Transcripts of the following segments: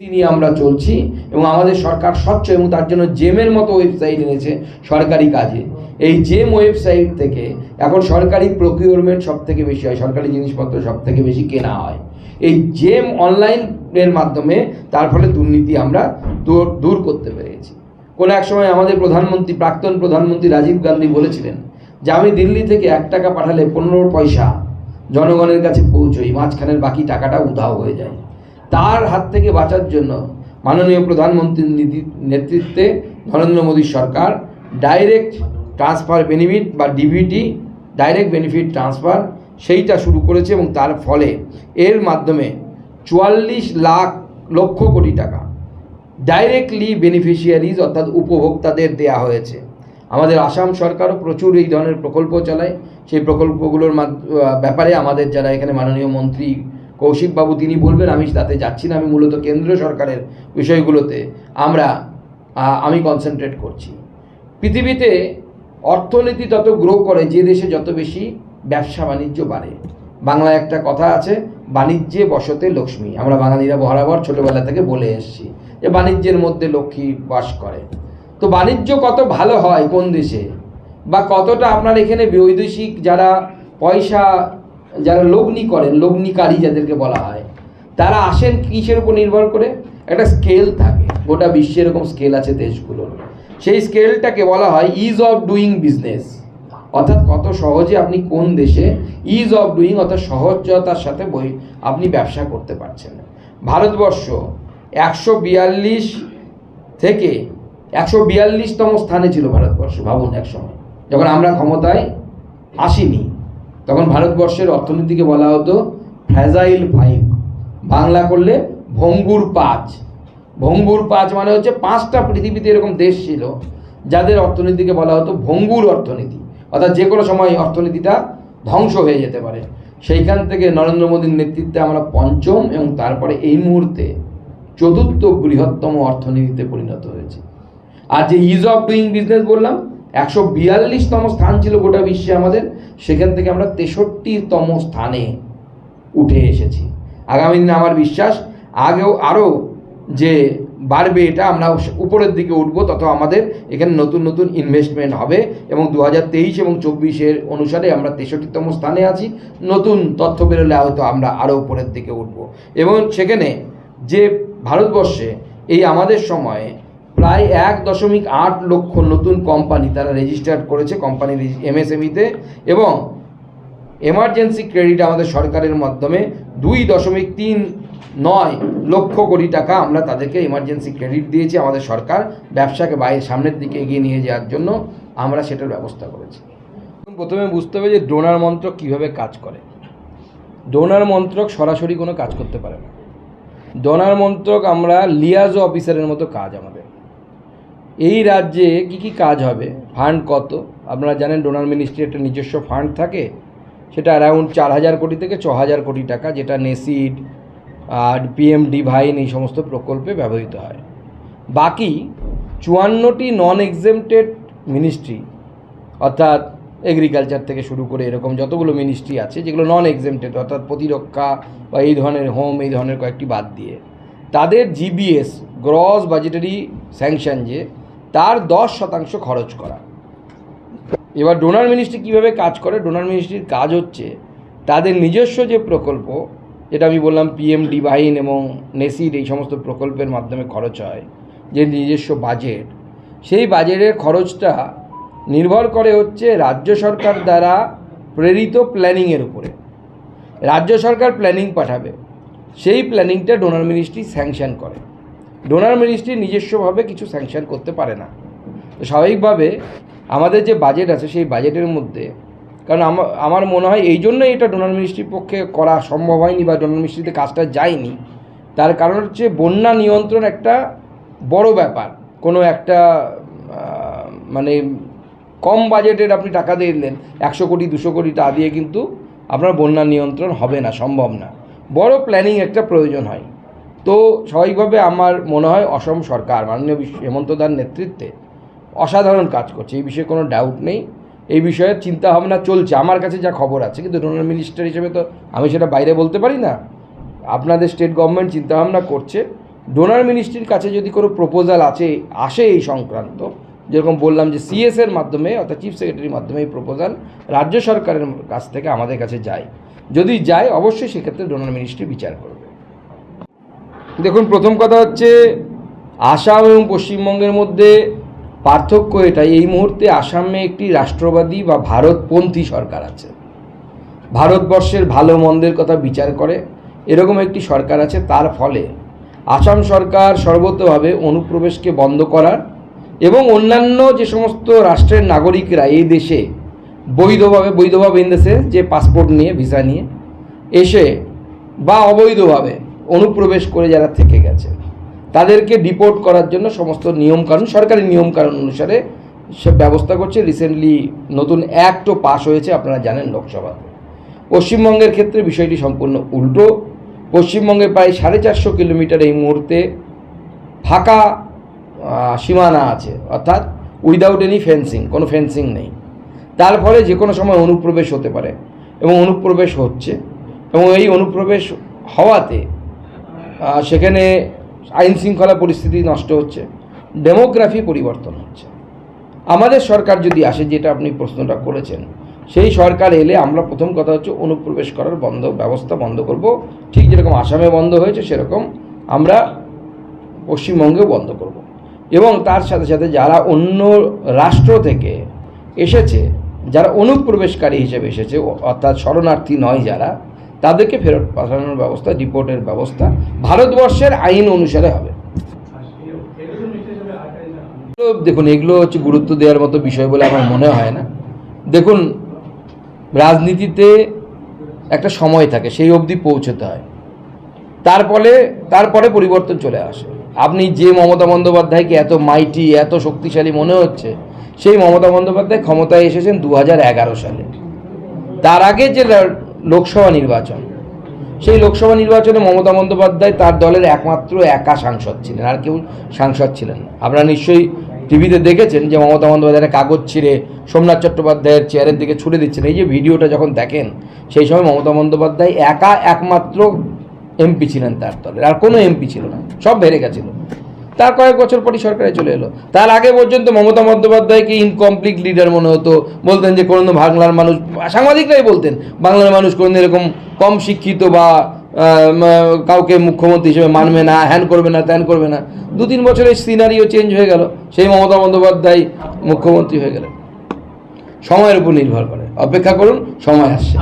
নিয়ে আমরা চলছি এবং আমাদের সরকার স্বচ্ছ এবং তার জন্য জেমের মতো ওয়েবসাইট এনেছে সরকারি কাজে। এই জেম ওয়েবসাইট থেকে এখন সরকারি প্রকিউরমেন্ট সব থেকে বেশি হয়, সরকারি জিনিসপত্র সব থেকে বেশি কেনা হয়। এই জেম অনলাইনের মাধ্যমে তার ফলে দুর্নীতি আমরা দূর দূর করতে পেরেছি। কোনো এক সময় আমাদের প্রধানমন্ত্রী, প্রাক্তন প্রধানমন্ত্রী রাজীব গান্ধী বলেছিলেন যে, আমি দিল্লি থেকে এক টাকা পাঠালে পনেরো পয়সা জনগণের কাছে পৌঁছই, মাঝখানের বাকি টাকাটা উধাও হয়ে যায়। তার হাত থেকে বাঁচার জন্য মাননীয় প্রধানমন্ত্রীর নীতি, নেতৃত্বে নরেন্দ্র মোদী সরকার ডাইরেক্ট ট্রান্সফার বেনিফিট বা ডিবিটি ডাইরেক্ট বেনিফিট ট্রান্সফার সেইটা শুরু করেছে এবং তার ফলে এর মাধ্যমে চুয়াল্লিশ লাখ লক্ষ কোটি টাকা ডাইরেক্টলি বেনিফিশিয়ারিজ অর্থাৎ উপভোক্তাদের দেয়া হয়েছে। আমাদের আসাম সরকারও প্রচুর এই ধরনের প্রকল্প চালায়। সেই প্রকল্পগুলোর ব্যাপারে আমাদের যারা এখানে মাননীয় মন্ত্রী কৌশিকবাবু তিনি বলবেন, আমি তাতে যাচ্ছি না, আমি মূলত কেন্দ্র সরকারের বিষয়গুলোতে। আমরা আমি কনসেন্ট্রেট করছি। পৃথিবীতে অর্থনীতি তত গ্রো করে, যে দেশে যত বেশি ব্যবসা বাণিজ্য বাড়ে। বাংলায় একটা কথা আছে, বাণিজ্যে বসতে লক্ষ্মী। আমরা বাঙালিরা বরাবর ছোটবেলা থেকে বলে এসেছি যে, বাণিজ্যের মধ্যে লক্ষ্মী বাস করে। তো বাণিজ্য কত ভালো হয় কোন দেশে? বা কতটা আপনার এখানে বৈদেশিক যারা পয়সা যারা লগ্নি করেন, লগ্নিকারী যাদেরকে বলা হয়, তারা আসেন কিসের উপর নির্ভর করে? একটা স্কেল থাকে। গোটা বিশ্বে এরকম স্কেল আছে দেশগুলোর। সেই স্কেলটাকে বলা হয় ইজ অফ ডুইং বিজনেস অর্থাৎ কত সহজে আপনি কোন দেশে ইজ অফ ডুইং অর্থাৎ সহজতার সাথে বই, আপনি ব্যবসা করতে পারছেন। ভারতবর্ষ একশো বিয়াল্লিশ থেকে একশো বিয়াল্লিশতম স্থানে ছিল ভারতবর্ষ, ভাবুন এক সময় যখন আমরা ক্ষমতায় আসিনি তখন ভারতবর্ষের অর্থনীতিকে বলা হতো ফ্র্যাজাইল ফাইভ বাংলা করলে ভঙ্গুর পাঁচ। ভঙ্গুর পাঁচ মানে হচ্ছে পাঁচটা পৃথিবীতে এরকম দেশ ছিল, যাদের অর্থনীতিকে বলা হতো ভঙ্গুর অর্থনীতি। অর্থাৎ যে কোনো সময় অর্থনীতিটা ধ্বংস হয়ে যেতে পারে। সেইখান থেকে নরেন্দ্র মোদীর নেতৃত্বে আমরা পঞ্চম এবং তারপরে এই মুহূর্তে চতুর্থ বৃহত্তম অর্থনীতিতে পরিণত হয়েছে। আর যে ইজ অফ ডুইং বিজনেস বললাম একশো বিয়াল্লিশতম স্থান ছিল গোটা বিশ্বে আমাদের। সেখান থেকে আমরা তেষট্টিতম স্থানে উঠে এসেছি। আগামী দিনে আমার বিশ্বাস, আগেও আরও যে বাড়বে এটা, আমরা উপরের দিকে উঠব, তত আমাদের এখানে নতুন নতুন ইনভেস্টমেন্ট হবে এবং দু হাজার তেইশ এবং চব্বিশের অনুসারে আমরা তেষট্টিতম স্থানে আছি। নতুন তথ্য বেরোলে হয়তো আমরা আরও উপরের দিকে উঠব। এবং সেখানে যে ভারতবর্ষে এই আমাদের সময়ে প্রায় এক দশমিক আট লক্ষ নতুন কোম্পানি তারা রেজিস্টার্ড করেছে কোম্পানি এমএসএমইতে এবং এমার্জেন্সি ক্রেডিট আমাদের সরকারের মাধ্যমে দুই দশমিক তিন নয় লক্ষ কোটি টাকা আমরা তাদেরকে এমার্জেন্সি ক্রেডিট দিয়েছি, আমাদের সরকার ব্যবসাকে বাইরে সামনের দিকে এগিয়ে নিয়ে যাওয়ার জন্য আমরা সেটার ব্যবস্থা করেছি। প্রথমে বুঝতে হবে যে ডোনার মন্ত্রক কীভাবে কাজ করে। ডোনার মন্ত্রক সরাসরি কোনো কাজ করতে পারে না। ডোনার মন্ত্রক আমরা লিয়াজো অফিসারের মতো কাজ আমাদের। এই রাজ্যে কি কি কাজ হবে? ফান্ড কত? আপনারা জানেন ডোনার মিনিস্ট্রি একটা নিজস্ব ফান্ড থাকে, সেটা অ্যারাউন্ড চার হাজার কোটি থেকে ছ হাজার কোটি টাকা, যেটা নেসিড আর পিএম ডিভাইন এই সমস্ত প্রকল্পে ব্যবহৃত হয়। বাকি চুয়ান্নটি নন এক্সেমটেড মিনিস্ট্রি অর্থাৎ এগ্রিকালচার থেকে শুরু করে এরকম যতগুলো মিনিস্ট্রি আছে, যেগুলো নন এক্সেমটেড অর্থাৎ প্রতিরক্ষা বা এই ধরনের হোম এই ধরনের কয়েকটি বাদ দিয়ে। তাদের জিবিএস গ্রস বাজেটারি স্যাংশন যে তার দশ শতাংশ খরচ করা। এবার ডোনার মিনিস্ট্রি কীভাবে কাজ করে? ডোনার মিনিস্ট্রির কাজ হচ্ছে তাদের নিজস্ব যে প্রকল্প, যেটা আমি বললাম পিএম ডিভাইন এবং নেসিড এই সমস্ত প্রকল্পের মাধ্যমে খরচ হয়, যে নিজস্ব বাজেট সেই বাজেটের খরচটা নির্ভর করে হচ্ছে রাজ্য সরকার দ্বারা প্রেরিত প্ল্যানিংয়ের উপরে। রাজ্য সরকার প্ল্যানিং পাঠাবে, সেই প্ল্যানিংটা ডোনার মিনিস্ট্রি স্যাংশন করে। ডোনার মিনিস্ট্রি নিজস্বভাবে কিছু স্যাংশন করতে পারে না। তো স্বাভাবিকভাবে আমাদের যে বাজেট আছে, সেই বাজেটের মধ্যে, কারণ আমার মনে হয় এই জন্যই এটা ডোনার মিনিস্ট্রির পক্ষে করা সম্ভব হয়নি বা ডোনার মিনিস্ট্রিতে কাজটা যায়নি। তার কারণ হচ্ছে বন্যা নিয়ন্ত্রণ একটা বড় ব্যাপার। কোনো একটা মানে কম বাজেটের আপনি টাকা দিয়ে দিলেন, একশো কোটি, দুশো কোটি টাকা দিয়ে কিন্তু আপনার বন্যা নিয়ন্ত্রণ হবে না, সম্ভব না। বড় প্ল্যানিং একটা প্রয়োজন হয়। তো স্বাভাবিকভাবে আমার মনে হয় অসম সরকার, মাননীয় হেমন্ত দার নেতৃত্বে অসাধারণ কাজ করছে। এই বিষয়ে কোনো ডাউট নেই। এই বিষয়ে চিন্তা ভাবনা চলছে। আমার কাছে যা খবর আছে, কিন্তু ডোনার মিনিস্টার হিসেবে তো আমি সেটা বাইরে বলতে পারি না। আপনাদের স্টেট গভর্নমেন্ট চিন্তাভাবনা করছে। ডোনার মিনিস্ট্রির কাছে যদি কোনো প্রপোজাল আছে, আসে এই সংক্রান্ত, যেরকম বললাম যে সিএস এর মাধ্যমে, অর্থাৎ চিফ সেক্রেটারির মাধ্যমে এই প্রপোজাল রাজ্য সরকারের কাছ থেকে আমাদের কাছে যায়। যদি যায়, অবশ্যই সেক্ষেত্রে ডোনার মিনিস্ট্রি বিচার করবে। দেখুন, প্রথম কথা হচ্ছে আসাম এবং পশ্চিমবঙ্গের মধ্যে পার্থক্য এটাই। এই মুহূর্তে আসামে একটি রাষ্ট্রবাদী বা ভারতপন্থী সরকার আছে। ভারতবর্ষের ভালো মন্দের কথা বিচার করে, এরকম একটি সরকার আছে। তার ফলে আসাম সরকার সর্বতভাবে অনুপ্রবেশকে বন্ধ করার এবং অন্যান্য যে সমস্ত রাষ্ট্রের নাগরিকরা এই দেশে বৈধভাবে বৈধভাবে ইন যে পাসপোর্ট নিয়ে, ভিসা নিয়ে এসে বা অবৈধভাবে অনুপ্রবেশ করে যারা থেকে গেছে, তাদেরকে ডিপোর্ট করার জন্য সমস্ত নিয়মকানুন, সরকারি নিয়মকানুন অনুসারে সে ব্যবস্থা করছে। রিসেন্টলি নতুন অ্যাক্টও পাশ হয়েছে, আপনারা জানেন লোকসভাতে। পশ্চিমবঙ্গের ক্ষেত্রে বিষয়টি সম্পূর্ণ উল্টো। পশ্চিমবঙ্গে প্রায় সাড়ে চারশো কিলোমিটার এই মুহূর্তে ফাঁকা সীমানা আছে, অর্থাৎ উইদাউট এনি ফেন্সিং কোনো ফেন্সিং নেই। তার ফলে যে কোনো সময় অনুপ্রবেশ হতে পারে এবং অনুপ্রবেশ হচ্ছে এবং এই অনুপ্রবেশ হওয়াতে সেখানে আইন শৃঙ্খলা পরিস্থিতি নষ্ট হচ্ছে, ডেমোগ্রাফি পরিবর্তন হচ্ছে। আমাদের সরকার যদি আসে, যেটা আপনি প্রশ্নটা করেছেন, সেই সরকার এলে আমরা প্রথম কথা হচ্ছে অনুপ্রবেশ করার বন্ধ, ব্যবস্থা বন্ধ করব। ঠিক যেরকম আসামে বন্ধ হয়েছে, সেরকম আমরা পশ্চিমবঙ্গেও বন্ধ করব। এবং তার সাথে সাথে যারা অন্য রাষ্ট্র থেকে এসেছে, যারা অনুপ্রবেশকারী হিসেবে এসেছে, অর্থাৎ শরণার্থী নয় যারা তাদেরকে ফেরত পাঠানোর ব্যবস্থা ডিপোর্টের ব্যবস্থা ভারতবর্ষের আইন অনুসারে হবে। দেখুন, এগুলো হচ্ছে গুরুত্ব দেওয়ার মতো বিষয় বলে আমার মনে হয় না। দেখুন, রাজনীতিতে একটা সময় থাকে, সেই অবধি পৌঁছতে হয়। তারপরে তারপরে পরিবর্তন চলে আসে। আপনি যে মমতা বন্দ্যোপাধ্যায়কে এত মাইটি, এত শক্তিশালী মনে হচ্ছে, সেই মমতা বন্দ্যোপাধ্যায় ক্ষমতায় এসেছেন দু হাজার এগারো সালে। তার আগে যে লোকসভা নির্বাচন। সেই লোকসভা নির্বাচনে মমতা বন্দ্যোপাধ্যায় তার দলের একমাত্র একা সাংসদ ছিলেন, আর কেউ সাংসদ ছিলেন আপনারা নিশ্চয়ই টিভিতে দেখেছেন যে মমতা বন্দ্যোপাধ্যায় একটা কাগজ ছিঁড়ে সোমনাথ চট্টোপাধ্যায়ের চেয়ারের দিকে ছুড়ে দিচ্ছেন। এই যে ভিডিওটা যখন দেখেন, সেই সময় মমতা বন্দ্যোপাধ্যায় একা একমাত্র এমপি ছিলেন তার দলের, আর কোনো এমপি ছিল না, সব বেড়ে গেছিল। তার কয়েক বছর পরই সরকারে চলে এলো। তার আগে পর্যন্ত মমতা বন্দ্যোপাধ্যায়কে ইনকমপ্লিট লিডার মনে হতো? বলতেন যে কোনো বাংলার মানুষ সাংবাদিকরাই বলতেন বাংলার মানুষ কোনো এরকম কম শিক্ষিত বা কাউকে মুখ্যমন্ত্রী হিসেবে মানবে না হ্যান করবে না ত্যান করবে না। দু তিন বছরের সিনারিও চেঞ্জ হয়ে গেল সেই মমতা বন্দ্যোপাধ্যায় মুখ্যমন্ত্রী হয়ে গেলেন। সময়ের উপর নির্ভর করে। অপেক্ষা করুন সময় আসছে।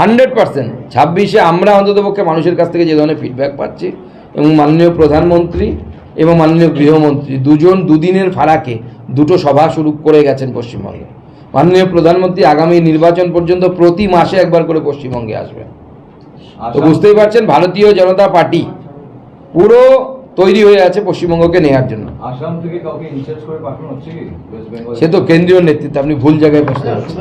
Hundred percent. ছাব্বিশে আমরা অন্ততপক্ষে মানুষের কাছ থেকে যে ধরনের ফিডব্যাক পাচ্ছি এবং মাননীয় প্রধানমন্ত্রী এবং মাননীয় গৃহমন্ত্রী দুজন দুদিনের ফারাকে দুটো সভা শুরু করে গেছেন পশ্চিমবঙ্গে। মাননীয় প্রধানমন্ত্রী আগামী নির্বাচন পর্যন্ত প্রতি মাসে একবার করে পশ্চিমবঙ্গে আসবে তো বুঝতেই পারছেন ভারতীয় জনতা পার্টি পুরো তৈরি হয়ে আছে পশ্চিমবঙ্গকে নেওয়ার জন্য। আসাম থেকে কাউকে ইনচার্জ করে পাঠানো হচ্ছে কি? সে তো কেন্দ্রীয় নেতৃত্ব আপনি ভুল জায়গায় প্রশ্ন করছেন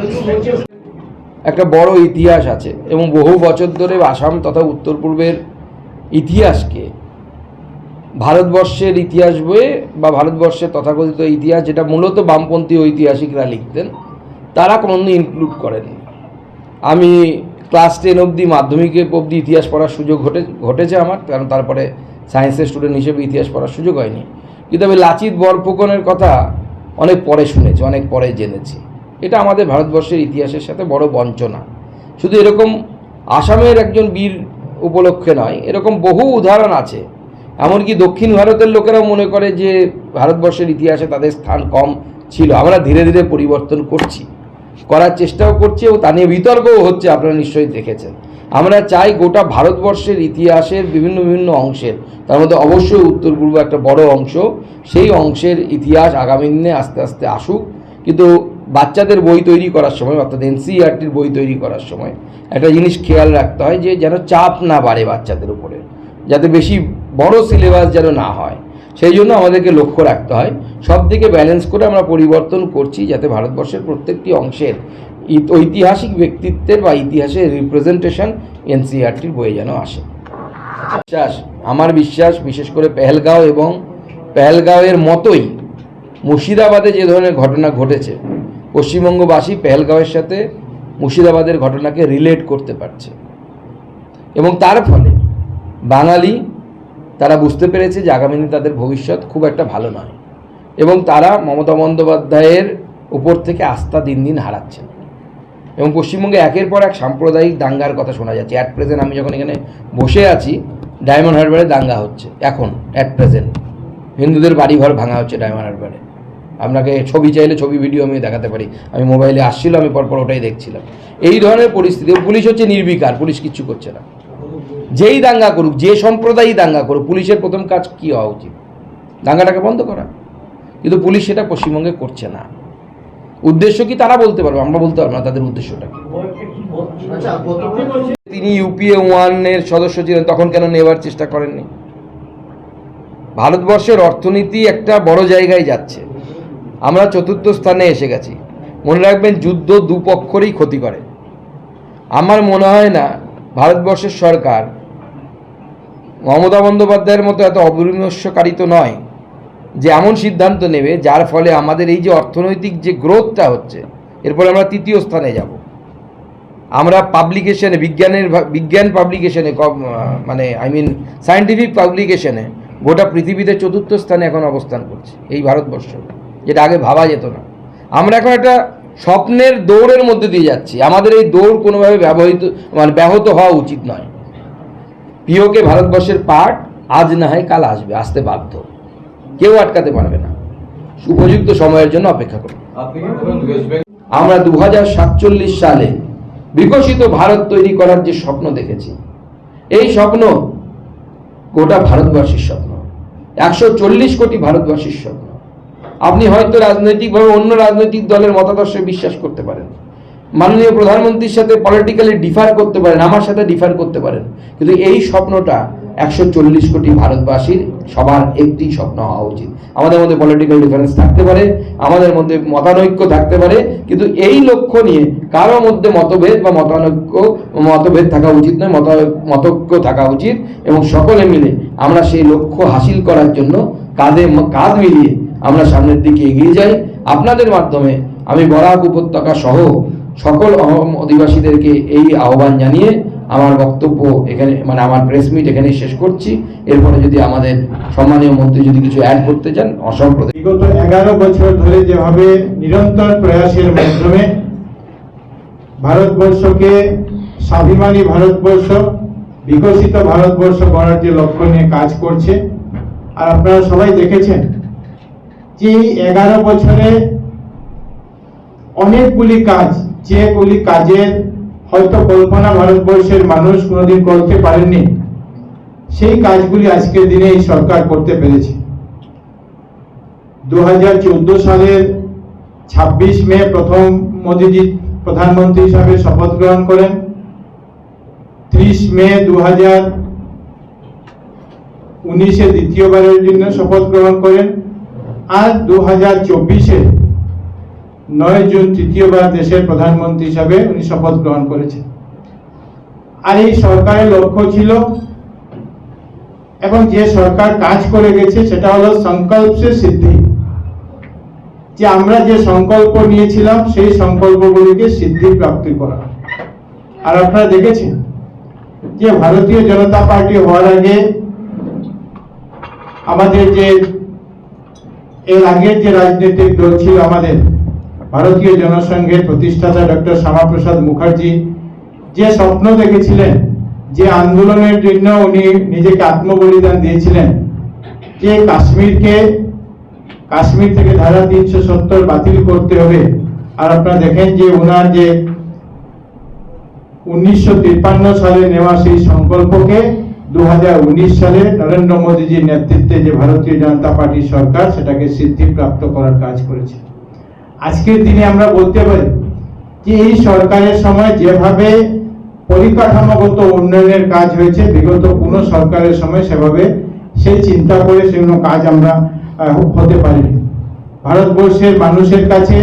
একটা বড় ইতিহাস আছে এবং বহু বছর ধরে আসাম তথা উত্তর পূর্বের ইতিহাসকে ভারতবর্ষের ইতিহাস বইয়ে বা ভারতবর্ষের তথাকথিত ইতিহাস যেটা মূলত বামপন্থী ঐতিহাসিকরা লিখতেন, তারা কোনোদিন ইনক্লুড করেনি আমি ক্লাস টেন অবধি মাধ্যমিকে অবধি ইতিহাস পড়ার সুযোগ ঘটে, ঘটেছে আমার, কারণ তারপরে সায়েন্সের স্টুডেন্ট হিসেবে ইতিহাস পড়ার সুযোগ হয়নি। কিন্তু আমি লাচিত বরফুকনের কথা অনেক পরে শুনেছি, অনেক পরে জেনেছি। এটা আমাদের ভারতবর্ষের ইতিহাসের সাথে বড় বঞ্চনা। শুধু এরকম আসামের একজন বীর উপলক্ষে নয়, এরকম বহু উদাহরণ আছে। এমনকি দক্ষিণ ভারতের লোকেরাও মনে করে যে ভারতবর্ষের ইতিহাসে তাদের স্থান কম ছিল। আমরা ধীরে ধীরে পরিবর্তন করছি, করার চেষ্টাও করছি এবং তা নিয়ে বিতর্কও হচ্ছে, আপনারা নিশ্চয়ই দেখেছেন। আমরা চাই গোটা ভারতবর্ষের ইতিহাসের বিভিন্ন বিভিন্ন অংশের, তার মধ্যে অবশ্যই উত্তর পূর্ব একটা বড় অংশ, সেই অংশের ইতিহাস আগামী দিনে আস্তে আস্তে আসুক। কিন্তু বাচ্চাদের বই তৈরি করার সময়, অর্থাৎ এনসিআরটির বই তৈরি করার সময় একটা জিনিস খেয়াল রাখতে হয় যে যেন চাপ না বাড়ে বাচ্চাদের উপরে, যাতে বেশি বড় সিলেবাস যেন না হয়। সেই জন্য আমাদেরকে লক্ষ্য রাখতে হয়। সব দিকে ব্যালেন্স করে আমরা পরিবর্তন করছি যাতে ভারতবর্ষের প্রত্যেকটি অংশের ঐতিহাসিক ব্যক্তিত্বের বা ইতিহাসের রিপ্রেজেন্টেশন এনসিআরটির বইয়ে যেন আসে। বিশ্বাস, আমার বিশ্বাস, বিশেষ করে পেহেলগাঁও এবং পেহেলগাঁওয়ের মতোই মুর্শিদাবাদে যে ধরনের ঘটনা ঘটেছে, পশ্চিমবঙ্গবাসী পেহেলগাঁওয়ের সাথে মুর্শিদাবাদের ঘটনাকে রিলেট করতে পারছে। এবং তার ফলে বাঙালি তারা বুঝতে পেরেছে যে আগামী দিনে তাদের ভবিষ্যৎ খুব একটা ভালো নয়। এবং তারা মমতা বন্দ্যোপাধ্যায়ের উপর থেকে আস্থা দিন দিন হারাচ্ছেন। এবং পশ্চিমবঙ্গে একের পর এক সাম্প্রদায়িক দাঙ্গার কথা শোনা যাচ্ছে। অ্যাট প্রেজেন্ট আমি যখন এখানে বসে আছি, ডায়মন্ড হারবারে দাঙ্গা হচ্ছে। এখন অ্যাট প্রেজেন্ট হিন্দুদের বাড়িঘর ভাঙা হচ্ছে ডায়মন্ড হারবারে। আপনাকে ছবি চাইলে ছবি ভিডিও আমি দেখাতে পারি। আমি মোবাইলে আসছিল আমি পরপর ওটাই দেখছিলাম। এই ধরনের পরিস্থিতি, পুলিশ হচ্ছে নির্বিকার, পুলিশ কিচ্ছু করছে না। যেই দাঙ্গা করুক যে সম্প্রদায়ই দাঙ্গা করুক পুলিশের প্রথম কাজ কী হওয়া উচিত? দাঙ্গাটাকে বন্ধ করা। কিন্তু পুলিশ সেটা পশ্চিমবঙ্গে করছে না। উদ্দেশ্য কি তারা বলতে পারবে? আমরা বলতে পারব না তাদের উদ্দেশ্যটা আচ্ছা তিনি ইউপিএ ওয়ানের সদস্য ছিলেন তখন কেন নেবার চেষ্টা করেননি? ভারতবর্ষের অর্থনীতি একটা বড় জায়গায় যাচ্ছে। আমরা চতুর্থ স্থানে এসে গেছি। মনে রাখবেন যুদ্ধ দুপক্ষরই ক্ষতি করে। আমার মনে হয় না ভারতবর্ষের সরকার মমতা বন্দ্যোপাধ্যায়ের মতো এত অবিমর্শকারী তো নয় যে এমন সিদ্ধান্ত নেবে, যার ফলে আমাদের এই যে অর্থনৈতিক যে গ্রোথটা হচ্ছে এরপরে আমরা তৃতীয় স্থানে যাব। আমরা পাবলিকেশনে বিজ্ঞানের বিজ্ঞান পাবলিকেশনে মানে আই মিন সায়েন্টিফিক পাবলিকেশনে গোটা পৃথিবীতে চতুর্থ স্থানে এখন অবস্থান করছে, এই ভারতবর্ষ। যেটা আগে ভাবা যেত না। আমরা এখন একটা স্বপ্নের দৌড়ের মধ্যে দিয়ে যাচ্ছি। আমাদের এই দৌড় কোনোভাবে ব্যবহৃত মানে ব্যাহত হওয়া উচিত নয়। পিওকে ভারতবর্ষের পার্ট আজ না হয় কাল আসবে আসতে বাধ্য। কেউ আটকাতে পারবে না। উপযুক্ত সময়ের জন্য অপেক্ষা করুন। আপনি কি বলবেন ওয়েস্ট বেঙ্গল আমরা দু সালে বিকশিত ভারত তৈরি করার যে স্বপ্ন দেখেছি এই স্বপ্ন গোটা ভারতবাসীর স্বপ্ন। একশো চল্লিশ কোটি ভারতবাসীর স্বপ্ন। আপনি হয়তো রাজনৈতিকভাবে অন্য রাজনৈতিক দলের মতাদর্শে বিশ্বাস করতে পারেন। মাননীয় প্রধানমন্ত্রীর সাথে পলিটিক্যালি ডিফার করতে পারেন, আমার সাথে ডিফার করতে পারেন। কিন্তু এই স্বপ্নটা একশো চল্লিশ কোটি ভারতবাসীর সবার একটি স্বপ্ন হওয়া উচিত। আমাদের মধ্যে পলিটিক্যাল ডিফারেন্স থাকতে পারে, আমাদের মধ্যে মতানৈক্য থাকতে পারে, কিন্তু এই লক্ষ্য নিয়ে কারও মধ্যে মতভেদ বা মতানৈক্য, মতভেদ থাকা উচিত নয়, মত, মতৈক্য থাকা উচিত এবং সকলে মিলে আমরা সেই লক্ষ্য হাসিল করার জন্য কাঁধে, কাঁধ মিলিয়ে আমরা সামনের দিকে এগিয়ে যাই। আপনাদের মাধ্যমে আমি বরাক উপত্যকা সহ সকল অহম অধিবাসীদেরকে এই আহ্বান জানিয়ে আমার বক্তব্য এখানে মানে আমার প্রেস মিট এখানে শেষ করছি। এরপরে যদি আমাদের সম্মানীয় মন্ত্রী যদি কিছু অ্যাড করতে চান অসম্প্রদায় বিগত এগারো বছর ধরে যেভাবে নিরন্তর প্রয়াসের মাধ্যমে ভারতবর্ষকে স্বাভিমানী ভারতবর্ষ, বিকশিত ভারতবর্ষ গড়ার যে লক্ষ্য নিয়ে কাজ করছে, আর আপনারা সবাই দেখেছেন যে এই এগারো বছরে অনেকগুলি কাজ যেগুলি কাজের হয়তো কল্পনা ভারতবর্ষের মানুষ কোনোদিন করতে পারেননি, সেই কাজগুলি আজকের দিনে এই সরকার করতে পেরেছে। দু হাজার চৌদ্দ সালের ২৬ মে প্রথম মোদীজি প্রধানমন্ত্রী হিসাবে শপথ গ্রহণ করেন। 30 মে দু হাজার উনিশে দ্বিতীয়বারের জন্য শপথ গ্রহণ করেন। আর দু হাজার চব্বিশে নয় জুন তৃতীয়বার দেশের প্রধানমন্ত্রী হিসাবে উনি শপথ গ্রহণ করেছেন। আর এই সরকারের লক্ষ্য ছিল এবং যে সরকার কাজ করে গেছে সেটা হলো সংকল্প সিদ্ধি। যে আমরা যে সংকল্প নিয়েছিলাম সেই সংকল্পগুলিকে সিদ্ধি প্রাপ্তি করা। আর আপনারা দেখেছেন যে ভারতীয় জনতা পার্টি হওয়ার আগে আমাদের যে, এর আগের যে রাজনৈতিক দল ছিল আমাদের ভারতীয় জনসংঘের প্রতিষ্ঠাতা ডক্টর শ্যামাপ্রসাদ মুখার্জি যে স্বপ্ন দেখেছিলেন, যে আন্দোলনের জন্য উনি নিজেকে আত্মবলিদান দিয়েছিলেন, যে কাশ্মীরকে, কাশ্মীর থেকে ধারা তিনশো সত্তর বাতিল করতে হবে। আর আপনারা দেখেন যে ওনার যে উনিশশো তিপ্পান্ন সালে নেওয়া সেই সংকল্পকে দু হাজার উনিশ সালে নরেন্দ্র মোদীজির নেতৃত্বে যে ভারতীয় জনতা পার্টি সরকার, সেটাকে সিদ্ধি প্রাপ্ত করার কাজ করেছে। আজকের দিনে আমরা বলতে পারি যে এই সরকারের সময় যেভাবে পরিকাঠামোগত উন্নয়নের কাজ হয়েছে, বিগত কোনো সরকারের সময় সেভাবে সেই চিন্তা করে সেগুলো কাজ আমরা হতে পারিনি। ভারতবর্ষের মানুষের কাছে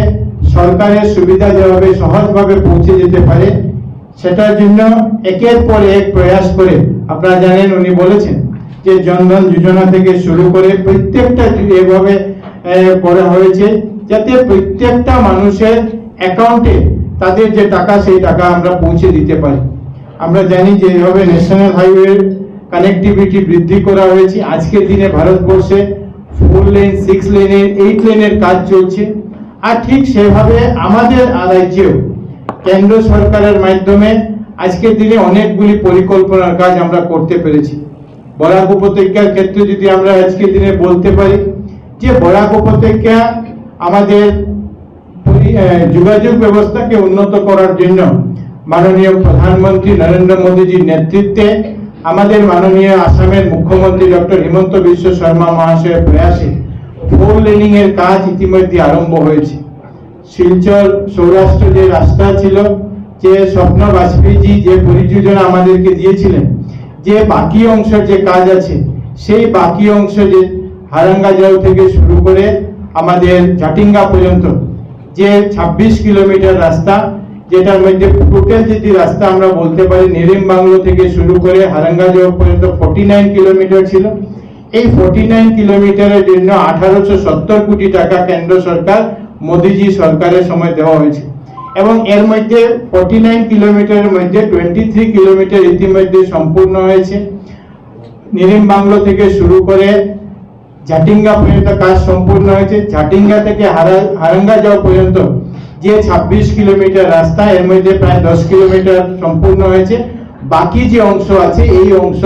সরকারের সুবিধা যেভাবে সহজভাবে পৌঁছে যেতে পারে, সেটার জন্য একের পর এক প্রয়াস করে, আপনারা জানেন উনি বলেছেন যে জনধন যোজনা থেকে শুরু করে প্রত্যেকটা এভাবে করা হয়েছে যাতে প্রত্যেকটা মানুষের অ্যাকাউন্টে তাদের যে টাকা, সেই টাকা আমরা পৌঁছে দিতে পারি। আমরা জানি যে এইভাবে ন্যাশনাল হাইওয়ে কানেক্টিভিটি বৃদ্ধি করা হয়েছে। আজকের দিনে ভারতবর্ষে ফোর লেন সিক্স লেনের এইট লেনের কাজ চলছে। আর ঠিক সেভাবে আমাদের রাজ্যেও কেন্দ্র সরকারের মাধ্যমে আজকের দিনে অনেকগুলি পরিকল্পনার কাজ আমরা করতে পেরেছি। বরাক উপত্যকার ক্ষেত্রে যদি আমরা আজকের দিনে বলতে পারি যে বরাক উপত্যকা আমাদের যোগাযোগ ব্যবস্থাকে উন্নত করার জন্য মাননীয় প্রধানমন্ত্রী নরেন্দ্র মোদীজির নেতৃত্বে আমাদের মাননীয় আসামের মুখ্যমন্ত্রী ডক্টর হিমন্ত বিশ্ব শর্মা মহাশয়ের প্রয়াসে ফোর লেনিং এর কাজ ইতিমধ্যে আরম্ভ হয়েছে। শিলচর সৌরাষ্ট্র যে রাস্তা ছিল, যে স্বপ্ন বাজপেয়ীজি যে পরিযোজনা আমাদেরকে দিয়েছিলেন, যে বাকি অংশ যে কাজ আছে, সেই বাকি অংশ যে হারাঙ্গাজাও থেকে শুরু করে আমাদের জাটিঙ্গা পর্যন্ত, যে ২৬ কিলোমিটার রাস্তা, যেটার মধ্যে টোটাল যদি রাস্তা আমরা বলতে পারি, নেরিম বাংলো থেকে শুরু করে হারাঙ্গাজাও পর্যন্ত ফোর্টি নাইন কিলোমিটার ছিল। এই ফোর্টি নাইন কিলোমিটারের জন্য আঠারোশো সত্তর কোটি টাকা কেন্দ্র সরকার মোদিজি সরকারের সময় দেওয়া হয়েছে। এবং এর মধ্যে ফোর্টি নাইন কিলোমিটারের মধ্যে টোয়েন্টি থ্রি কিলোমিটার ইতিমধ্যে সম্পূর্ণ হয়েছে। নিরিম বাংলো থেকে শুরু করে ঝাটিঙ্গা পর্যন্ত কাজ সম্পূর্ণ হয়েছে। ঝাটিঙ্গা থেকে হারা- হারাঙ্গা যাওয়া পর্যন্ত যে ২৬ কিলোমিটার রাস্তা, এর মধ্যে প্রায় দশ কিলোমিটার সম্পূর্ণ হয়েছে। বাকি যে অংশ আছে, এই অংশ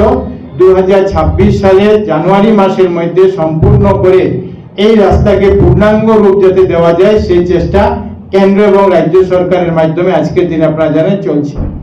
দু হাজার ছাব্বিশ সালের জানুয়ারি মাসের মধ্যে সম্পূর্ণ করে এই রাস্তাকে পূর্ণাঙ্গ রূপ যাতে দেওয়া যায়, সেই চেষ্টা কেন্দ্র এবং রাজ্য সরকারের মাধ্যমে আজকের দিন আপনারা জানেন চলছে।